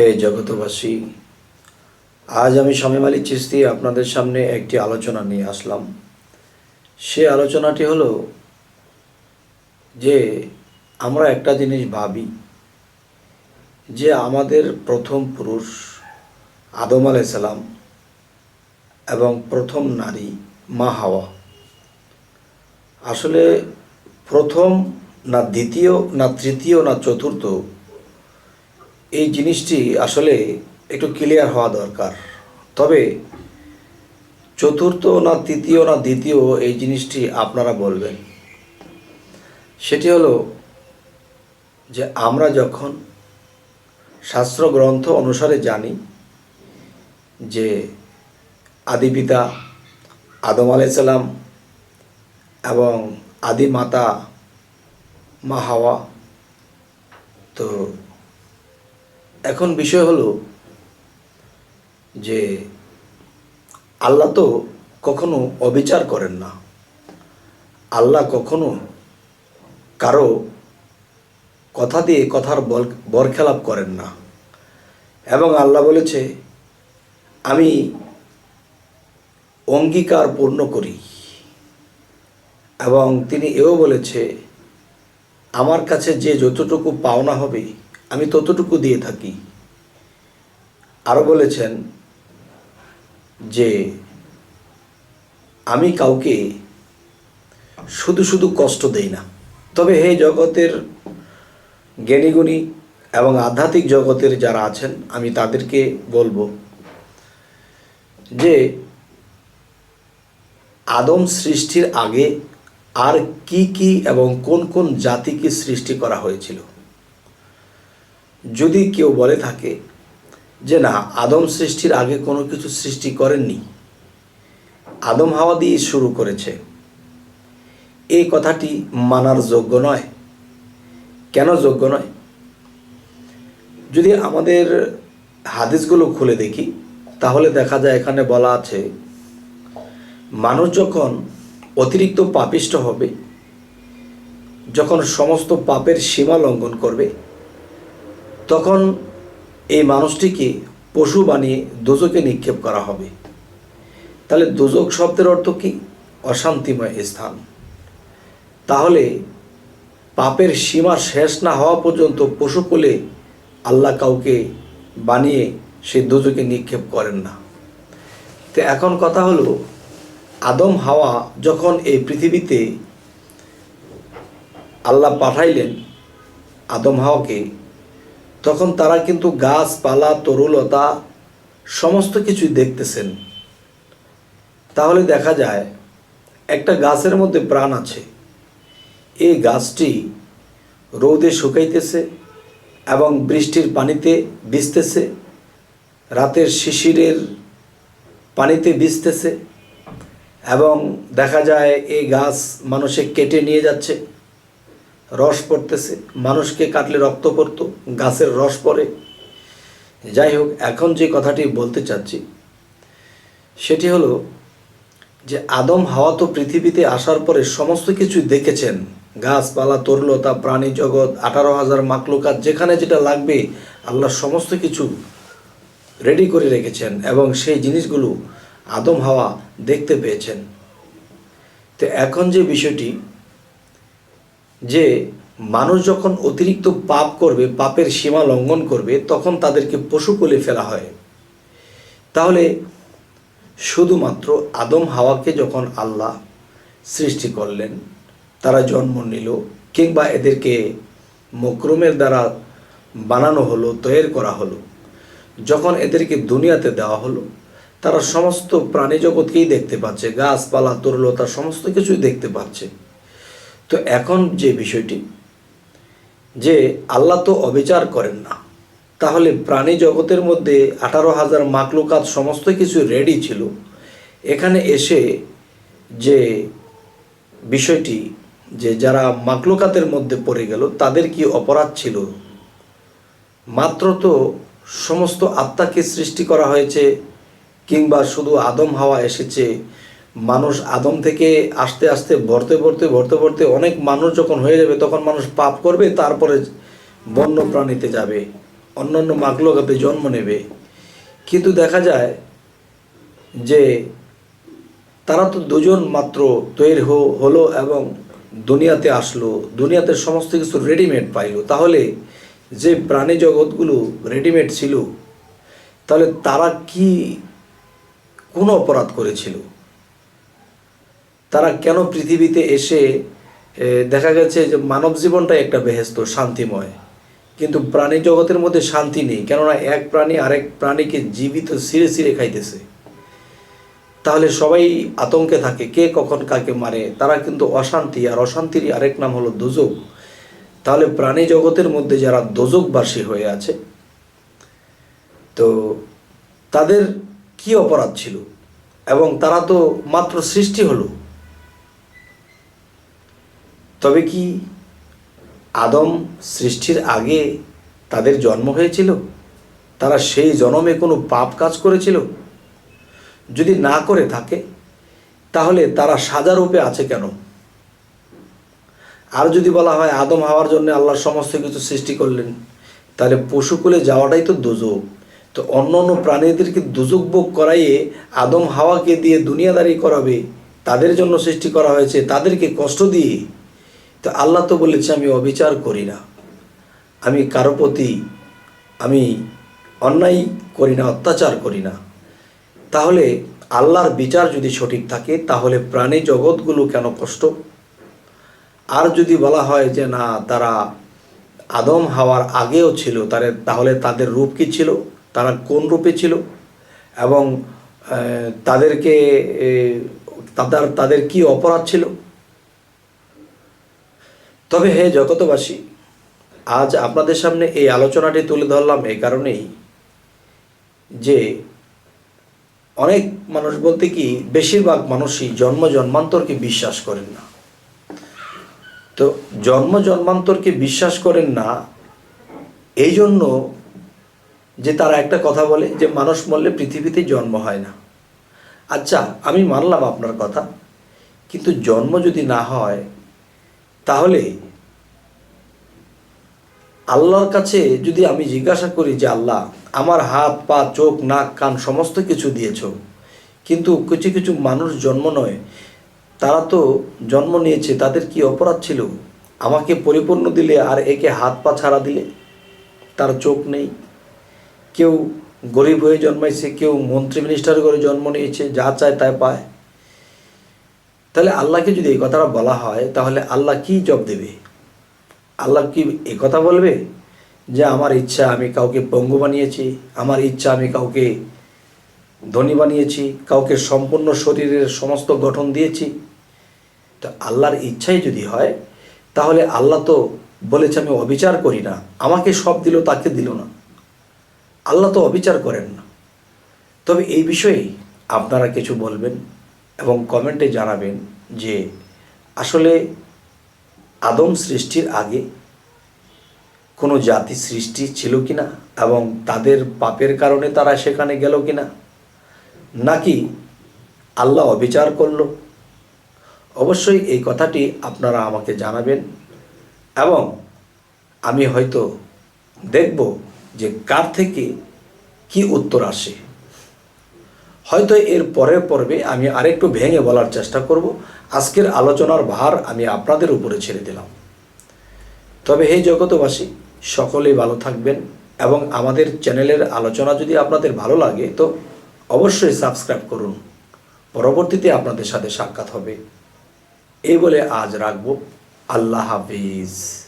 হে জগতবাসী আজ আমি স্বামী মালিক চিস্তি আপনাদের সামনে একটি আলোচনা নিয়ে আসলাম। সে আলোচনাটি হলো যে, আমরা একটা জিনিস ভাবি, যে আমাদের প্রথম পুরুষ আদম আলাইসালাম এবং প্রথম নারী মা হাওয়া। আসলে প্রথম না দ্বিতীয় না তৃতীয় না চতুর্থ এই জিনিসটি আসলে একটু ক্লিয়ার হওয়া দরকার। তবে চতুর্থ না তৃতীয় না দ্বিতীয় এই জিনিসটি আপনারা বলবেন। সেটি হলো যে আমরা যখন শাস্ত্র গ্রন্থ অনুসারে জানি যে আদি পিতা আদম আলাইসাল্লাম এবং আদি মাতা মা হাওয়া, তো এখন বিষয় হলো যে আল্লাহ তো কখনো অবিচার করেন না। আল্লাহ কখনো কারও কথা দিয়ে কথার বল, বরখেলাপ করেন না। এবং আল্লাহ বলেছে, আমি অঙ্গীকার পূর্ণ করি। এবং তিনি এও বলেছে, আমার কাছে যে যতটুকু পাওনা হবে আমি ততটুকু দিয়ে থাকি। আরও বলেছেন যে, আমি কাউকে শুধু শুধু কষ্ট দেই না। তবে হে জগতের জ্ঞানীগুণী এবং আধ্যাত্মিক জগতের যারা আছেন, আমি তাদেরকে বলব যে, আদম সৃষ্টির আগে আর কি কি এবং কোন কোন জাতিকে সৃষ্টি করা হয়েছিল? যদি কেউ বলে থাকে যে, না, আদম সৃষ্টির আগে কোনো কিছু সৃষ্টি করেননি। আদম হাওয়া দিয়ে শুরু করেছে। এই কথাটি মানার যোগ্য নয়। কেন যোগ্য নয়? যদি আমাদের হাদিসগুলো খুলে দেখি, তাহলে দেখা যায় এখানে বলা আছে, মানুষ যখন অতিরিক্ত পাপিষ্ট হবে, যখন সমস্ত পাপের সীমা লঙ্ঘন করবে তখন এই মানুষটিকে পশু বানিয়ে দোজকে নিক্ষেপ করা হবে। তাহলে দোজক শব্দের অর্থ কি? অশান্তিময় স্থান। তাহলে পাপের সীমা শেষ না হওয়া পর্যন্ত পশু কোলে আল্লাহ কাউকে বানিয়ে সে দোজকে নিক্ষেপ করেন না। তো এখন কথা হলো, আদম হাওয়া যখন এই পৃথিবীতে আল্লাহ পাঠাইলেন, আদম হাওয়াকে তখন তারা কিন্তু গাছপালা, তরুলতা, সমস্ত কিছুই দেখতেছেন। তাহলে দেখা যায়, একটা গাছের মধ্যে প্রাণ আছে। এই গাছটি রৌদে শুকাইতেছে এবং বৃষ্টির পানিতে ভিজতেছে, রাতের শিশিরের পানিতে ভিজতেছে এবং দেখা যায় এই গাছ মানুষে কেটে নিয়ে যাচ্ছে। রস পড়তেছে। মানুষকে কাটলে রক্ত পড়তো, গাছের রস পড়ে। যাই হোক, এখন যে কথাটি বলতে চাচ্ছি, সেটি হলো যে আদম হাওয়া তো পৃথিবীতে আসার পরে সমস্ত কিছু দেখেছেন। গাছপালা, তরলতা, প্রাণী জগৎ, আঠারো হাজার মাকলুকাত যেখানে যেটা লাগবে, আল্লাহ সমস্ত কিছু রেডি করে রেখেছেন এবং সেই জিনিসগুলো আদম হাওয়া দেখতে পেয়েছেন। তো এখন যে বিষয়টি যে মানুষ যখন অতিরিক্ত পাপ করবে, পাপের সীমা লঙ্ঘন করবে, তখন তাদেরকে পশু কোলে ফেলা হয়। তাহলে শুধুমাত্র আদম হাওয়াকে যখন আল্লাহ সৃষ্টি করলেন, তারা জন্ম নিল কিংবা এদেরকে মকরুমের দ্বারা বানানো হলো তৈরি করা হলো। যখন এদেরকে দুনিয়াতে দেওয়া হলো, তারা সমস্ত প্রাণী জগৎকেই দেখতে পাচ্ছে, গাছপালা, তরলতা, সমস্ত কিছুই দেখতে পাচ্ছে। তো এখন যে বিষয়টি, যে আল্লাহ তো অবিচার করেন না, তাহলে প্রাণী জগতের মধ্যে আঠারো হাজার মাকলুকাত সমস্ত কিছু রেডি ছিল। এখানে এসে যে বিষয়টি, যে যারা মাকলুকাতের মধ্যে পড়ে গেল, তাদের কি অপরাধ ছিল? মাত্র তো সমস্ত আত্মাকে সৃষ্টি করা হয়েছে, কিংবা শুধু আদম, হাওয়া এসেছে মানুষ আদম থেকে আস্তে আস্তে, ভরতে ভরতে ভরতে ভরতে অনেক মানুষ যখন হয়ে যাবে, তখন মানুষ পাপ করবে, তারপরে বন্য প্রাণীতে যাবে, অন্যান্য মাকলগাতে জন্ম নেবে। কিন্তু দেখা যায় যে তারা তো দুজন মাত্র তৈরি হলো এবং দুনিয়াতে আসলো, দুনিয়াতে সমস্ত কিছু রেডিমেড পাইলো। তাহলে যে প্রাণী জগৎগুলো রেডিমেড ছিল, তাহলে তারা কি, কোন অপরাধ করেছিল? তারা কেন পৃথিবীতে এসে দেখা গেছে যে মানব জীবনটাই একটা বেহেস্ত, শান্তিময়। কিন্তু প্রাণী জগতের মধ্যে শান্তি নেই, কেননা এক প্রাণী আরেক প্রাণীকে জীবিত সিরে সিরে খাইতেছে। তাহলে সবাই আতঙ্কে থাকে, কে কখন কাকে মারে? তারা কিন্তু অশান্তি, আর অশান্তির আরেক নাম হলো দোজক। তাহলে প্রাণী জগতের মধ্যে যারা দোজকবাসী হয়ে আছে, তো তাদের কি অপরাধ ছিল? এবং তারা তো মাত্র সৃষ্টি হলো। তবে কি আদম সৃষ্টির আগে তাদের জন্ম হয়েছিল? তারা সেই জন্মে কোনো পাপ কাজ করেছিল? যদি না করে থাকে, তাহলে তারা সাজারূপে আছে কেন? আর যদি বলা হয় আদম হওয়ার জন্য আল্লাহ সমস্ত কিছু সৃষ্টি করলেন, তাহলে পশুকুলে যাওয়াটাই তো দুযোগ তো অন্য অন্য প্রাণীদেরকে দুযোগ ভোগ করাইয়ে আদম হাওয়াকে দিয়ে দুনিয়াদারি করাবে, তাদের জন্য সৃষ্টি করা হয়েছে, তাদেরকে কষ্ট দিয়ে। তো আল্লাহ তো বলেছে, আমি অবিচার করি না। আমি কারও প্রতি আমি অন্যায় করি না, অত্যাচার করি না। তাহলে আল্লাহর বিচার যদি সঠিক থাকে, তাহলে প্রাণী জগৎগুলো কেন কষ্ট? আর যদি বলা হয় যে, না, তারা আদম হওয়ার আগেও ছিল তারে তাহলে তাদের রূপ কী ছিল? তারা কোন রূপে ছিল? এবং তাদেরকে তাদের তাদের কি অপরাধ ছিল? তবে হে জগতবাসী আজ আপনাদের সামনে এই আলোচনাটি তুলে ধরলাম এই কারণেই যে অনেক মানুষ বলতে কি, বেশিরভাগ মানুষই জন্ম জন্মান্তরকে বিশ্বাস করেন না। তো জন্ম জন্মান্তরকে বিশ্বাস করেন না, এই জন্য যে তারা একটা কথা বলে যে মানুষ মরলে পৃথিবীতে জন্ম হয় না। আচ্ছা আমি মানলাম আপনার কথা, কিন্তু জন্ম যদি না হয় তাহলে আল্লাহর কাছে যদি আমি জিজ্ঞাসা করি যে, আল্লাহ, আমার হাত, পা, চোখ, নাক, কান সমস্ত কিছু দিয়েছ, কিন্তু কিছু কিছু মানুষ জন্ম নয়, তারা তো জন্ম নিয়েছে, তাদের কি অপরাধ ছিল? আমাকে পরিপূর্ণ দিলে আর একে হাত, পা ছাড়া দিলে? তার চোখ নেই। কেউ গরিব হয়ে জন্মাইছে, কেউ মন্ত্রী মিনিস্টার করে জন্ম নিয়েছে, যা চায় তাই পায়। তাহলে আল্লাহকে যদি এই কথাটা বলা হয়, তাহলে আল্লাহ কি জব দেবে? আল্লাহ কি এ কথা বলবে? যে আমার ইচ্ছা আমি কাউকে পঙ্গু বানিয়েছি, আমার ইচ্ছা আমি কাউকে ধনী বানিয়েছি, কাউকে সম্পূর্ণ শরীরের সমস্ত গঠন দিয়েছি। তো আল্লাহর ইচ্ছাই যদি হয়, তাহলে আল্লাহ তো বলেছে, আমি অবিচার করি না। আমাকে সব দিল, তাকে দিল না। আল্লাহ তো অবিচার করেন না। তবে এই বিষয়ে আপনারা কিছু বলবেন? এবং কমেন্টে জানাবেন যে, আসলে আদম সৃষ্টির আগে কোনো জাতি সৃষ্টি ছিল কি না এবং তাদের পাপের কারণে তারা সেখানে গেল কি না নাকি আল্লাহ অবিচার করল? অবশ্যই এই কথাটি আপনারা আমাকে জানাবেন এবং আমি হয়তো দেখব যে কার থেকে কি উত্তর আসে। হয়তো এর পরের পর্বে আমি আরেকটু ভেঙে বলার চেষ্টা করব। আজকের আলোচনার ভার আমি আপনাদের উপরে ছেড়ে দিলাম। তবে হে জগতবাসী সকলেই ভালো থাকবেন এবং আমাদের চ্যানেলের আলোচনা যদি আপনাদের ভালো লাগে, তো অবশ্যই সাবস্ক্রাইব করুন। পরবর্তীতে আপনাদের সাথে সাক্ষাৎ হবে। এই বলে আজ রাখব। আল্লাহ হাফিজ।